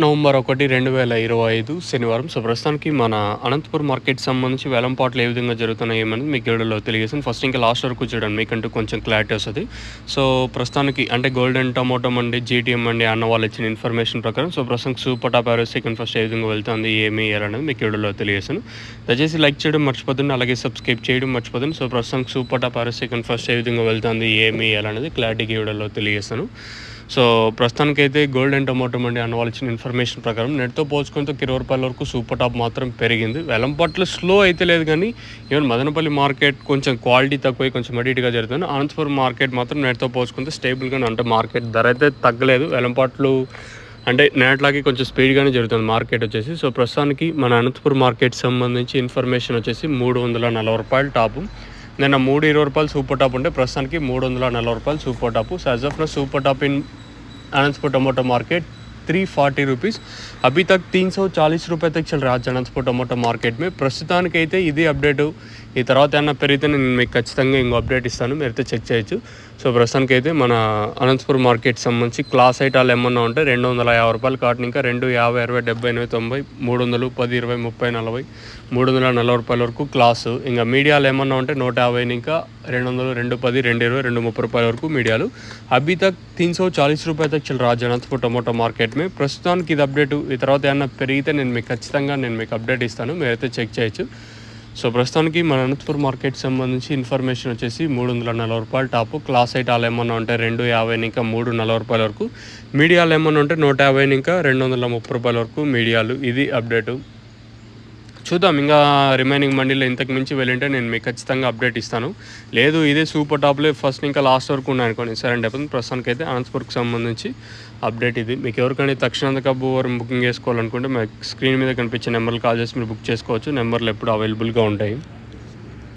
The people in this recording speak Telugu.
నవంబర్ ఒకటి రెండు వేల ఇరవై ఐదు శనివారం. సో ప్రస్తుతానికి మన అనంతపురం మార్కెట్ సంబంధించి వేలంపాట్లు ఏ విధంగా జరుగుతున్నాయి ఏమని మీకు వీడియోలో తెలియజేసాను ఫస్ట్ ఇంకా లాస్ట్ వరకు చూడండి మీకంటూ కొంచెం క్లారిటీ వస్తుంది. సో ప్రస్తుతానికి అంటే గోల్డెన్ టమోటో అండి జీటీఎం అండి అన్న వాళ్ళు ఇచ్చిన ఇన్ఫర్మేషన్ ప్రకారం సో ప్రస్తుతానికి super top average second first ఏ విధంగా వెళ్తుంది ఏమి అనేది మీకు వీడియోలో తెలియజేసాను దయచేసి లైక్ చేయడం మర్చిపోతుంది అలాగే సబ్స్క్రైబ్ చేయడం మర్చిపోతుంది సో ప్రస్తుతానికి super top average second first ఏ విధంగా వెళ్తుంది ఏమి అనేది క్లారిటీకి వీడియోలో తెలియజేస్తాను. సో ప్రస్తుతానికైతే గోల్డ్ అండ్ టొమాటో మండి అన్న వాళ్ళు ఇచ్చిన ఇన్ఫర్మేషన్ ప్రకారం నెట్తో పోల్చుకుంటే ఇరవై రూపాయల వరకు సూపర్ టాప్ మాత్రం పెరిగింది. వెలంపట్ల స్లో అయితే లేదు కానీ ఈవెన్ మదనపల్లి మార్కెట్ కొంచెం క్వాలిటీ తక్కువ కొంచెం అడిటిగా జరుగుతుంది. అనంతపురం మార్కెట్ మాత్రం నెట్తో పోల్చుకుంటే స్టేబుల్గానే అంటే మార్కెట్ ధర అయితే తగ్గలేదు. వెలంపాట్లు అంటే నేట్లాగే కొంచెం స్పీడ్గానే జరుగుతుంది మార్కెట్ వచ్చేసి. సో ప్రస్తుతానికి మన అనంతపురం మార్కెట్ సంబంధించి ఇన్ఫర్మేషన్ వచ్చేసి మూడు వందల నలభై రూపాయలు టాపు. నిన్న మూడు ఇరవై రూపాయలు సూపర్ టాప్ ఉంటే ప్రస్తుతానికి మూడు వందల నలభై రూపాయలు super top size of super top in Anandpur Tomato Market, three forty rupees अभी तक तीन सौ चालीस रुपये तक चल रहा है अनंतपुर टमाटो మార్కెట్ में ప్రస్తుతానికైతే ఇది అప్డేటు ఈ తర్వాత ఏమన్నా పెరిగితే నేను మీకు ఖచ్చితంగా ఇంకో అప్డేట్ ఇస్తాను మీరైతే చెక్ చేయొచ్చు సో ప్రస్తుతానికి అయితే మన అనంతపురం మార్కెట్ సంబంధించి క్లాస్ ఐటాలు ఏమన్నా ఉంటే రెండు వందల యాభై రూపాయలు కాటన్ ఇంకా రెండు యాభై అరవై డెబ్బై ఎనభై తొంభై మూడు వందలు పది ఇరవై ముప్పై నలభై మూడు వందల నలభై రూపాయల వరకు క్లాసు ఇంకా మీడియాలు ఏమన్నా ఉంటే నూట యాభై ఇంకా రెండు వందలు రెండు పది రెండు ఇరవై రెండు ముప్పై రూపాయల వరకు మీడియాలు అభి తక్ తీన్ సో చాలీస్ రూపాయ తక్ చల్ రాజు అనంతపురం టొమాటో మార్కెట్ మే ప్రస్తుతానికి ఇది అప్డేట్. ఈ తర్వాత ఏమన్నా పెరిగితే నేను మీకు ఖచ్చితంగా నేను మీకు అప్డేట్ ఇస్తాను. మీరైతే చెక్ చేయొచ్చు. సో ప్రస్తుతానికి మన అనంతపూర్ మార్కెట్ సంబంధించి ఇన్ఫర్మేషన్ వచ్చేసి మూడు వందల నలభై రూపాయలు టాపు. క్లాస్ ఐటాలు ఏమన్నా ఉంటే రెండు యాభై ఇంకా మూడు నలభై రూపాయల వరకు. మీడియాలు ఏమన్నా ఉంటే నూట యాభై ఇంకా రెండు వందల ముప్పై రూపాయల వరకు మీడియాలు. ఇది అప్డేటు. చూద్దాం. ఇంకా రిమైనింగ్ మండీలో ఇంతకు మించి వెళ్ళింటే నేను మీకు ఖచ్చితంగా అప్డేట్ ఇస్తాను. లేదు ఇదే సూపర్ టాప్లే ఫస్ట్ ఇంకా లాస్ట్ వరకు ఉన్నాయి అనుకోండి. సరే అంటే ప్రస్తుతానికి అయితే అనంతపూర్కి సంబంధించి అప్డేట్ ఇది. మీకు ఎవరికైనా తక్షణ కబ్బు వారు బుకింగ్ చేసుకోవాలనుకుంటే మీకు స్క్రీన్ మీద కనిపించే నెంబర్లు కాల్ చేసి మీరు బుక్ చేసుకోవచ్చు. నెంబర్లు ఎప్పుడు అవైలబుల్గా ఉంటాయి.